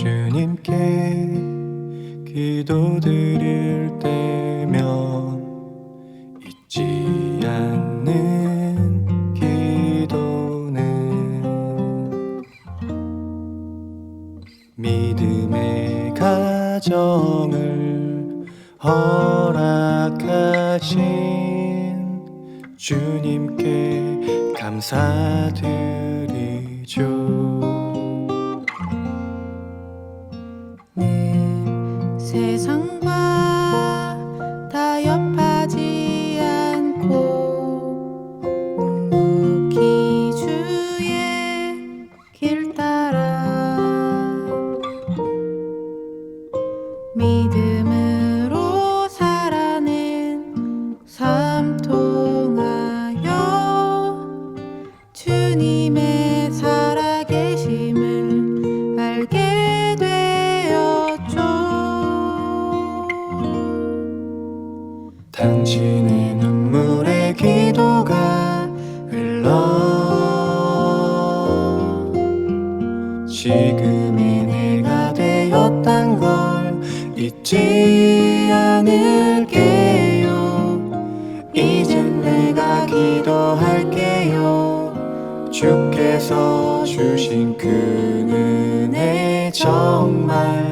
주님께 기도드릴 때면 잊지 않는 기도는 믿음의 가정을 허락하신 주님께 감사드리죠. 세상과 타협하지 않고 묵묵히 주의 길 따라 믿음 당신의 눈물의 기도가 흘러. 지금의 내가 되었단 걸 잊지 않을게요. 이젠 내가 기도할게요. 주께서 주신 그 은혜 정말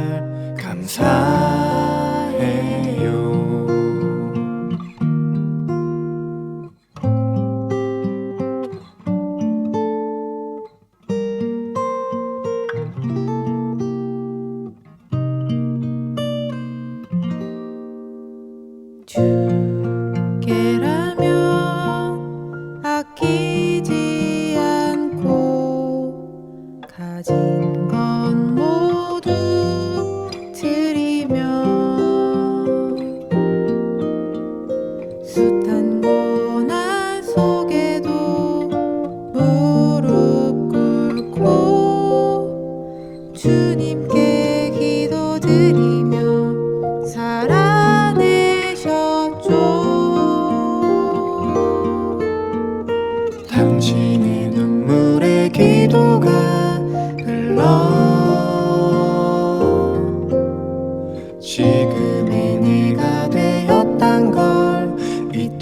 주께라면 아끼지 않고 가진 것 모두 드리며 숱한 고난 속에도 무릎 꿇고 주님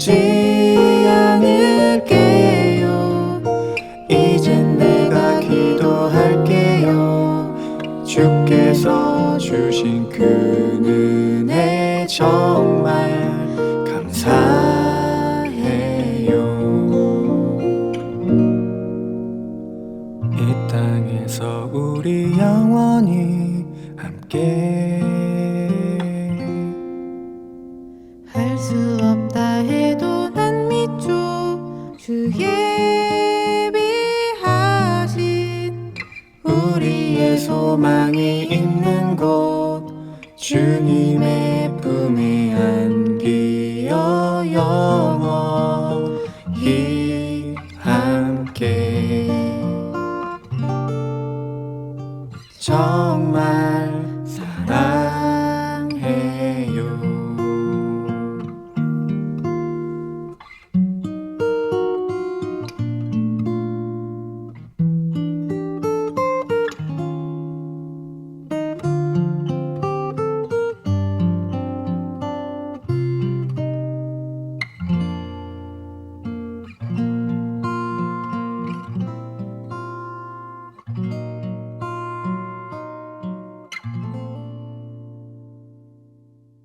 잊지 않을게요. 이젠 내가 기도할게요. 주께서 주신 그 은혜 정말 감사해요. 이 땅에서 우리 영원히 함께 주 예비하신 우리의 소망이 있는 곳 주님의 품에 안기어 영원히 함께